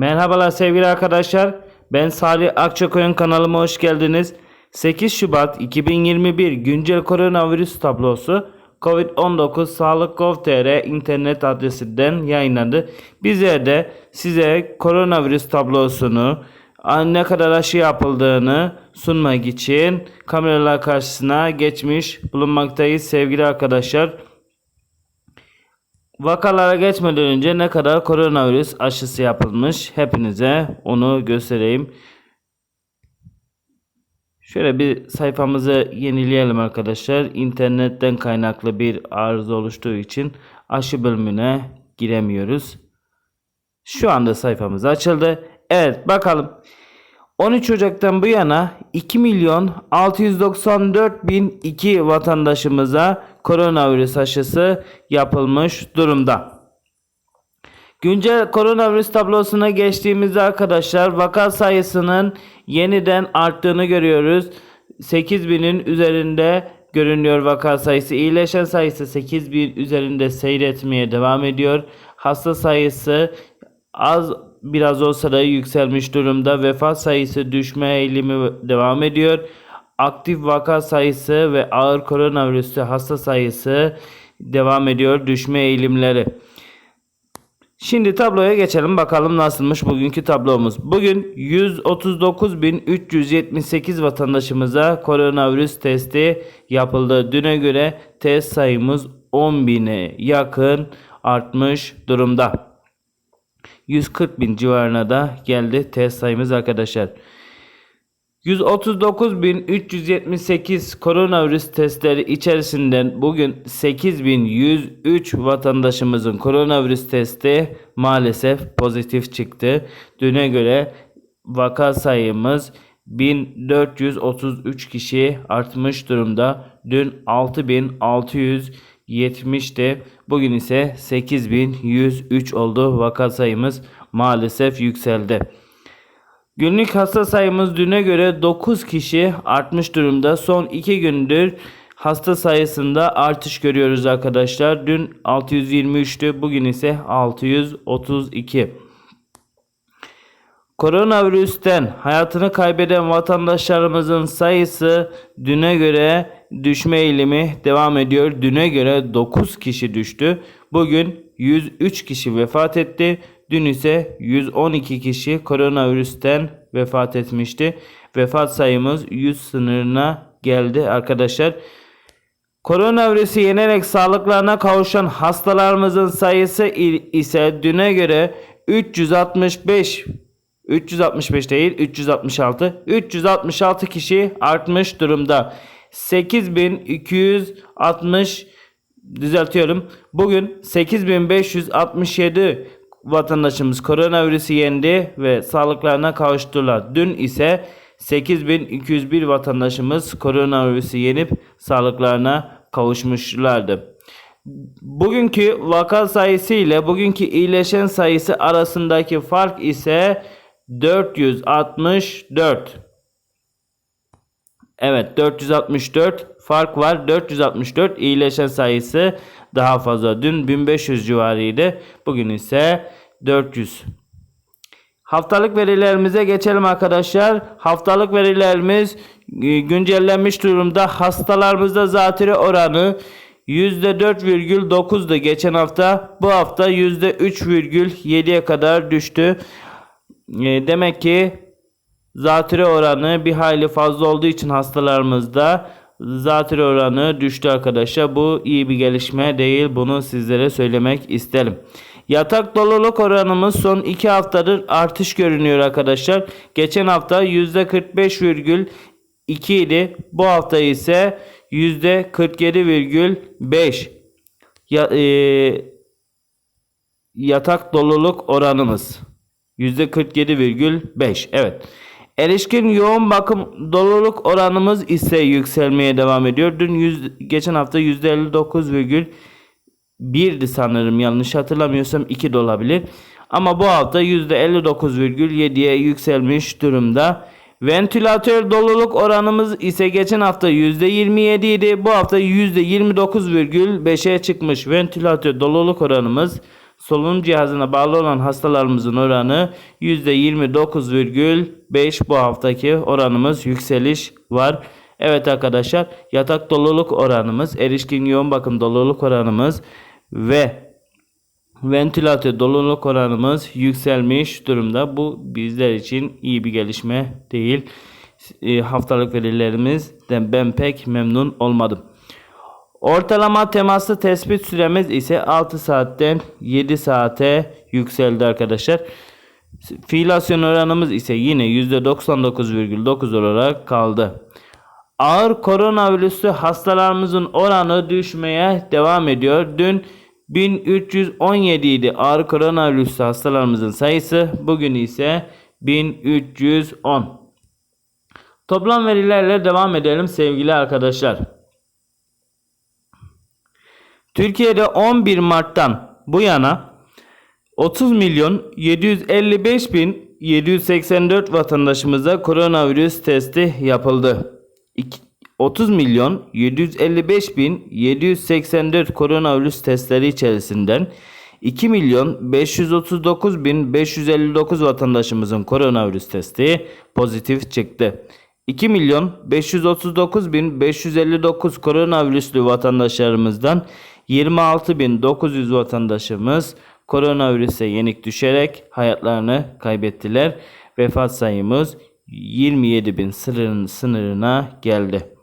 Merhabalar sevgili arkadaşlar. Ben Salih Akçakoyun kanalıma hoş geldiniz. 8 Şubat 2021 güncel koronavirüs tablosu COVID-19 Sağlık.gov.tr internet adresinden yayınlandı. Bizler de size koronavirüs tablosunu ne kadar aşı yapıldığını sunmak için kameralar karşısına geçmiş bulunmaktayız sevgili arkadaşlar. Vakalara geçmeden önce ne kadar koronavirüs aşısı yapılmış hepinize onu göstereyim. Şöyle bir sayfamızı yenileyelim arkadaşlar. İnternetten kaynaklı bir arıza oluştuğu için aşı bölümüne giremiyoruz. Şu anda sayfamız açıldı. Evet bakalım. 13 Ocak'tan bu yana 2 milyon 694 bin 2 vatandaşımıza koronavirüs aşısı yapılmış durumda. Güncel koronavirüs tablosuna geçtiğimizde arkadaşlar vaka sayısının yeniden arttığını görüyoruz. 8000'in üzerinde görünüyor vaka sayısı. İyileşen sayısı 8000 üzerinde seyretmeye devam ediyor. Hasta sayısı az biraz olsa da yükselmiş durumda. Vefat sayısı düşme eğilimi devam ediyor. Aktif vaka sayısı ve ağır koronavirüsü hasta sayısı devam ediyor düşme eğilimleri. Şimdi tabloya geçelim bakalım nasılmış bugünkü tablomuz. Bugün 139.378 vatandaşımıza koronavirüs testi yapıldı. Düne göre test sayımız 10.000'e yakın artmış durumda. 140 bin civarına da geldi test sayımız arkadaşlar. 139.378 koronavirüs testleri içerisinden bugün 8.103 vatandaşımızın koronavirüs testi maalesef pozitif çıktı. Düne göre vaka sayımız 1433 kişi artmış durumda. Dün 6670'ti. Bugün ise 8103 oldu. Vaka sayımız maalesef yükseldi. Günlük hasta sayımız düne göre 9 kişi artmış durumda. Son 2 gündür hasta sayısında artış görüyoruz arkadaşlar. Dün 623'tü, bugün ise 632. Koronavirüsten hayatını kaybeden vatandaşlarımızın sayısı düne göre düşme eğilimi devam ediyor. Düne göre 9 kişi düştü. Bugün 103 kişi vefat etti. Dün ise 112 kişi koronavirüsten vefat etmişti. Vefat sayımız 100 sınırına geldi arkadaşlar. Koronavirüsü yenerek sağlıklarına kavuşan hastalarımızın sayısı ise düne göre 365 365 değil 366 366 kişi artmış durumda. 8260 düzeltiyorum. Bugün 8567 vatandaşımız koronavirüsü yendi ve sağlıklarına kavuştular. Dün ise 8201 vatandaşımız koronavirüsü yenip sağlıklarına kavuşmuşlardı. Bugünkü vaka sayısı ile bugünkü iyileşen sayısı arasındaki fark ise 464. Evet 464 fark var. 464 iyileşen sayısı daha fazla. Dün 1500 civarıydı. Bugün ise 400. Haftalık verilerimize geçelim arkadaşlar. Haftalık verilerimiz e, güncellenmiş durumda. Hastalarımızda zatürre oranı %4,9'du geçen hafta. Bu hafta %3,7'ye kadar düştü. E, demek ki zatürre oranı bir hayli fazla olduğu için hastalarımızda zatürre oranı düştü arkadaşlar. Bu iyi bir gelişme değil. Bunu sizlere söylemek isterim. Yatak doluluk oranımız son 2 haftadır artış görünüyor arkadaşlar. Geçen hafta %45,2 idi. Bu hafta ise %47,5 ya, e, yatak doluluk oranımız. %47,5 evet. Erişkin yoğun bakım doluluk oranımız ise yükselmeye devam ediyor. Dün 100, geçen hafta %59,1'di sanırım yanlış hatırlamıyorsam 2 de olabilir. Ama bu hafta %59,7'ye yükselmiş durumda. Ventilatör doluluk oranımız ise geçen hafta %27 idi. Bu hafta %29,5'e çıkmış. Ventilatör doluluk oranımız Solunum cihazına bağlı olan hastalarımızın oranı %29,5 bu haftaki oranımız yükseliş var. Evet arkadaşlar yatak doluluk oranımız, erişkin yoğun bakım doluluk oranımız ve ventilatör doluluk oranımız yükselmiş durumda. Bu bizler için iyi bir gelişme değil. E, haftalık verilerimizden ben pek memnun olmadım. Ortalama temaslı tespit süremiz ise 6 saatten 7 saate yükseldi arkadaşlar. Fiilasyon oranımız ise yine %99,9 olarak kaldı. Ağır koronavirüslü hastalarımızın oranı düşmeye devam ediyor. Dün 1317 idi ağır koronavirüslü hastalarımızın sayısı. Bugün ise 1310. Toplam verilerle devam edelim sevgili arkadaşlar. Türkiye'de 11 Mart'tan bu yana 30 milyon 755 bin 784 vatandaşımıza koronavirüs testi yapıldı. İki- 30 milyon 755 bin 784 koronavirüs testleri içerisinden 2 milyon 539 bin 559 vatandaşımızın koronavirüs testi pozitif çıktı. 2 milyon 539 bin 559 koronavirüslü vatandaşlarımızdan 26 bin 900 vatandaşımız koronavirüse yenik düşerek hayatlarını kaybettiler. Vefat sayımız 27 bin sınırın- sınırına geldi.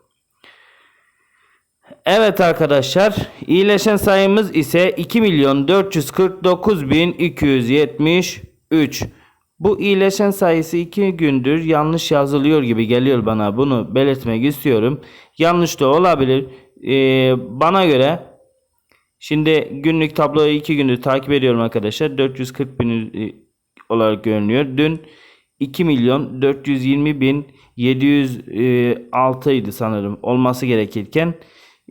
Evet arkadaşlar iyileşen sayımız ise 2 milyon 449 bin 273. Bu iyileşen sayısı 2 gündür yanlış yazılıyor gibi geliyor bana bunu belirtmek istiyorum. Yanlış da olabilir. Ee, bana göre şimdi günlük tabloyu 2 gündür takip ediyorum arkadaşlar. 440 bin e, olarak görünüyor. Dün 2 milyon 420 bin 706 idi sanırım olması gerekirken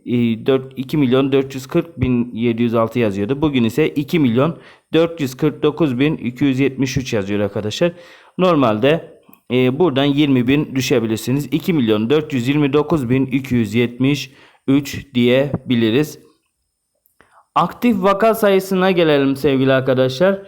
e, 4, 2 milyon 440 bin 706 yazıyordu. Bugün ise 2 milyon 449 bin 273 yazıyor arkadaşlar. Normalde e, buradan 20 bin düşebilirsiniz. 2 milyon 429 bin 273 diyebiliriz. Aktif vaka sayısına gelelim sevgili arkadaşlar.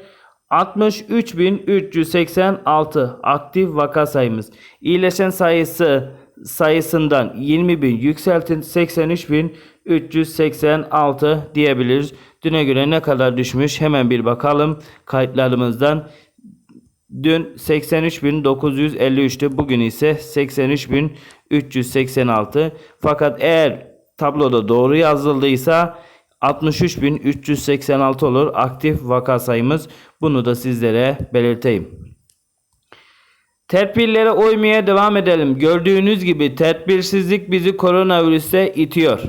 63.386 aktif vaka sayımız. İyileşen sayısı sayısından 20.000 yükseltin 83.386 diyebiliriz. Düne göre ne kadar düşmüş hemen bir bakalım kayıtlarımızdan. Dün 83.953'tü. Bugün ise 83.386. Fakat eğer tabloda doğru yazıldıysa 63.386 olur aktif vaka sayımız. Bunu da sizlere belirteyim. Tedbirlere uymaya devam edelim. Gördüğünüz gibi tedbirsizlik bizi koronavirüse itiyor.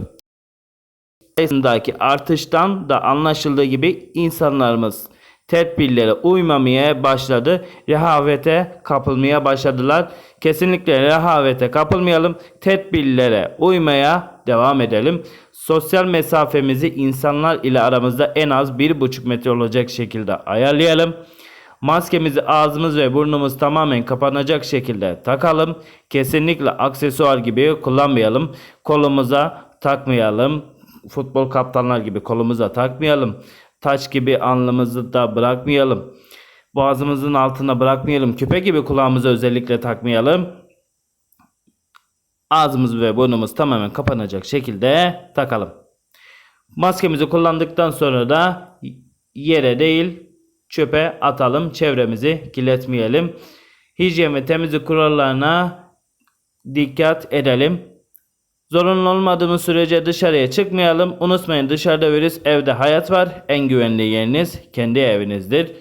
Sayısındaki artıştan da anlaşıldığı gibi insanlarımız tedbirlere uymamaya başladı. Rehavete kapılmaya başladılar. Kesinlikle rehavete kapılmayalım. Tedbirlere uymaya devam edelim. Sosyal mesafemizi insanlar ile aramızda en az 1,5 metre olacak şekilde ayarlayalım. Maskemizi ağzımız ve burnumuz tamamen kapanacak şekilde takalım. Kesinlikle aksesuar gibi kullanmayalım. Kolumuza takmayalım. Futbol kaptanlar gibi kolumuza takmayalım. Taç gibi alnımızı da bırakmayalım. Boğazımızın altına bırakmayalım. Küpe gibi kulağımıza özellikle takmayalım. Ağzımız ve burnumuz tamamen kapanacak şekilde takalım. Maskemizi kullandıktan sonra da yere değil çöpe atalım. Çevremizi kirletmeyelim. Hijyen ve temizlik kurallarına dikkat edelim. Zorunlu olmadığımız sürece dışarıya çıkmayalım. Unutmayın dışarıda virüs, evde hayat var. En güvenli yeriniz kendi evinizdir.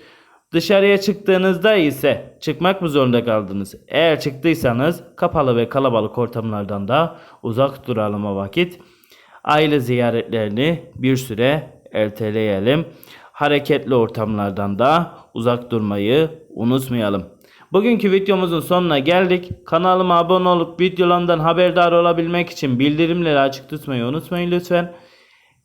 Dışarıya çıktığınızda ise çıkmak mı zorunda kaldınız? Eğer çıktıysanız kapalı ve kalabalık ortamlardan da uzak duralım o vakit. Aile ziyaretlerini bir süre erteleyelim. Hareketli ortamlardan da uzak durmayı unutmayalım. Bugünkü videomuzun sonuna geldik. Kanalıma abone olup videolarımdan haberdar olabilmek için bildirimleri açık tutmayı unutmayın lütfen.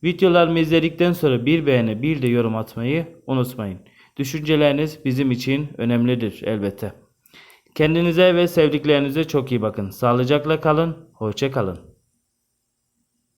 Videolarımı izledikten sonra bir beğeni bir de yorum atmayı unutmayın. Düşünceleriniz bizim için önemlidir elbette. Kendinize ve sevdiklerinize çok iyi bakın. Sağlıcakla kalın. Hoşça kalın.